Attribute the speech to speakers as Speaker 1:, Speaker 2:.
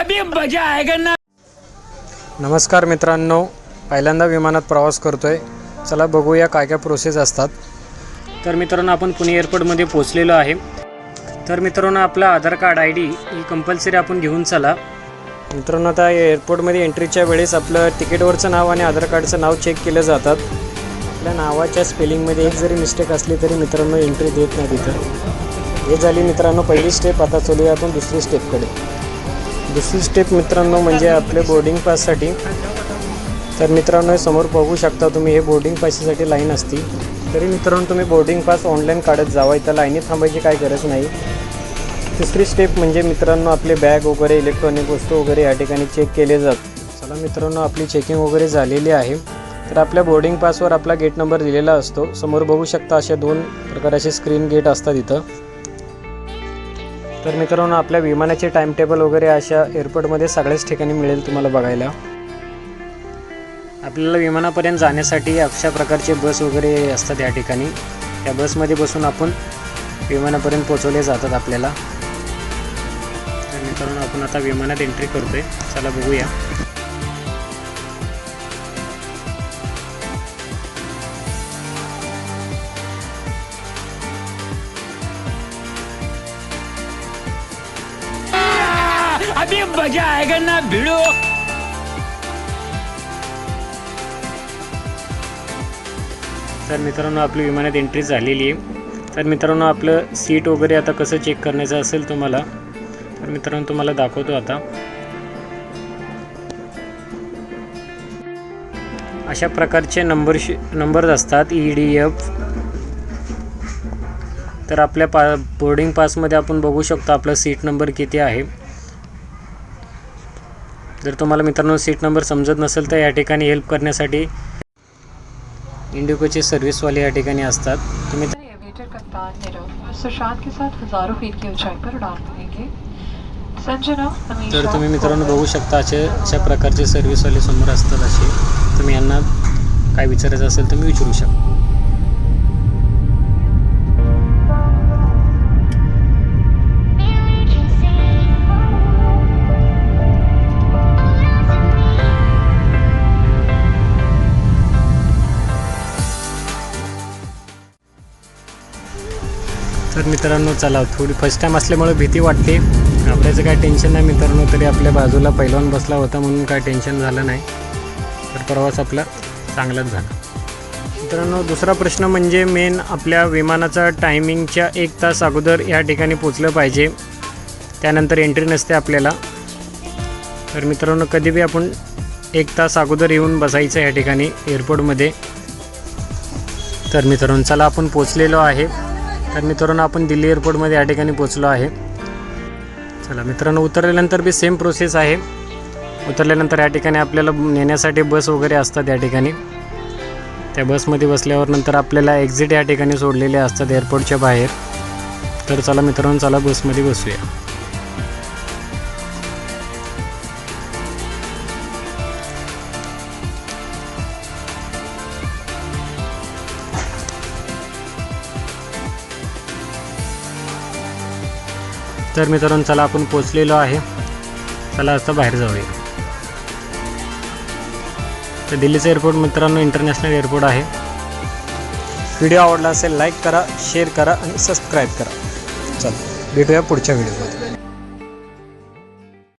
Speaker 1: अभी मजा आएगा ना।
Speaker 2: नमस्कार मित्रांनो पहिल्यांदा विमानात प्रवास करतोय. चला बघूया काय काय प्रोसेस असतात. तर मित्रांनो आपण पुणे एअरपोर्टमध्ये पोचलेलो आहे. तर मित्रांनो आपला आधार कार्ड आय डी ही कंपल्सरी आपण घेऊन चला. मित्रांनो आता एअरपोर्टमध्ये एंट्रीच्या वेळेस आपलं तिकीटवरचं नाव आणि आधार कार्डचं नाव चेक केलं जातात. आपल्या नावाच्या स्पेलिंगमध्ये एक जरी मिस्टेक असली तरी मित्रांनो एंट्री देत नाही तिथं. हे झाली मित्रांनो पहिली स्टेप आता चलूया आपण दुसरी स्टेपकडे दुसरी स्टेप मित्रांनो म्हणजे आपले बोर्डिंग पाससाठी तर मित्रांनो हे समोर बघू शकता तुम्ही हे बोर्डिंग पाससाठी लाईन असती. तरी मित्रांनो तुम्ही बोर्डिंग पास ऑनलाईन काढत जावा. इथं लाईनीत थांबायची काय गरज नाही. तिसरी स्टेप म्हणजे मित्रांनो आपले बॅग वगैरे इलेक्ट्रॉनिक वस्तू वगैरे या ठिकाणी चेक केले जात. चला मित्रांनो आपली चेकिंग वगैरे झालेली आहे. तर आपल्या बोर्डिंग पासवर आपला गेट नंबर दिलेला असतो. समोर बघू शकता असे दोन प्रकारचे स्क्रीन गेट असतात इथं. तर मित्रांनो आपल्या विमानाचे टाईम टेबल वगैरे अशा एअरपोर्टमध्ये सगळ्याच ठिकाणी मिळेल तुम्हाला बघायला. आपल्याला विमानापर्यंत जाण्यासाठी अशा प्रकारचे बस वगैरे असतात या ठिकाणी. त्या बसमध्ये बसून आपण विमानापर्यंत पोचवले जातात आपल्याला. तर मित्रांनो आपण आता विमानात एंट्री करतोय. चला बघूया.
Speaker 1: अभी मजा आएगा ना भिड़ो।
Speaker 2: तर मित्रांनो आपली विमानात एंट्री झालेली आहे. तर मित्रांनो आपलं सीट वगैरे आता कसं चेक करण्याचं असेल तुम्हाला तर मित्रांनो तुम्हाला दाखवतो आता. अशा प्रकारचे नंबर नंबर्स असतात ई डी एफ तर आपल्या पा बोर्डिंग पासमध्ये आपण बघू शकतो आपला सीट नंबर किती आहे. जर तुम्हाला मित्रांनो सीट नंबर समजत नसेल तर या ठिकाणी हेल्प करण्यासाठी इंडिगोचे सर्व्हिसवाले या ठिकाणी असतात. तुम्ही
Speaker 3: संजना
Speaker 2: तर तुम्ही मित्रांनो बघू शकता असे अशा प्रकारचे सर्व्हिसवाले समोर असतात असे. तुम्ही यांना काय विचारायचं असेल तुम्ही विचारू शकता. तर मित्रांनो चला थोडी फर्स्ट टाईम असल्यामुळे भीती वाटते. आपल्याचं काय टेन्शन नाही मित्रांनो तरी आपल्या बाजूला पहिलवान बसला होता म्हणून काय टेन्शन झालं नाही. तर प्रवास आपला चांगलाच झाला. मित्रांनो दुसरा प्रश्न म्हणजे मेन आपल्या विमानाचा टायमिंगच्या एक तास अगोदर या ठिकाणी पोचलं पाहिजे. त्यानंतर एंट्री नसते आपल्याला. तर मित्रांनो कधी बी आपण एक तास अगोदर येऊन बसायचं या ठिकाणी एअरपोर्टमध्ये तर मित्रांनो चला आपण पोचलेलो आहे. तर मित्रांनो आपण दिल्ली एअरपोर्टमध्ये या ठिकाणी पोचलो आहे. चला मित्रांनो उतरल्यानंतर बी सेम प्रोसेस आहे. उतरल्यानंतर या ठिकाणी आपल्याला नेण्यासाठी बस वगैरे असतात या ठिकाणी. त्या बसमध्ये बसल्यावर नंतर आपल्याला एक्झिट या ठिकाणी सोडलेले असतात एअरपोर्टच्या बाहेर. तर चला मित्रांनो चला बसमध्ये बसूया. तर मित्रांनो चला आपण पोचलेलो आहे. चला आता बाहेर जाऊया. तर दिल्लीचं एअरपोर्ट मित्रांनो इंटरनॅशनल एअरपोर्ट आहे. व्हिडिओ आवडला असेल लाईक करा शेअर करा आणि सबस्क्राईब करा. चला भेटूया पुढच्या व्हिडिओमध्ये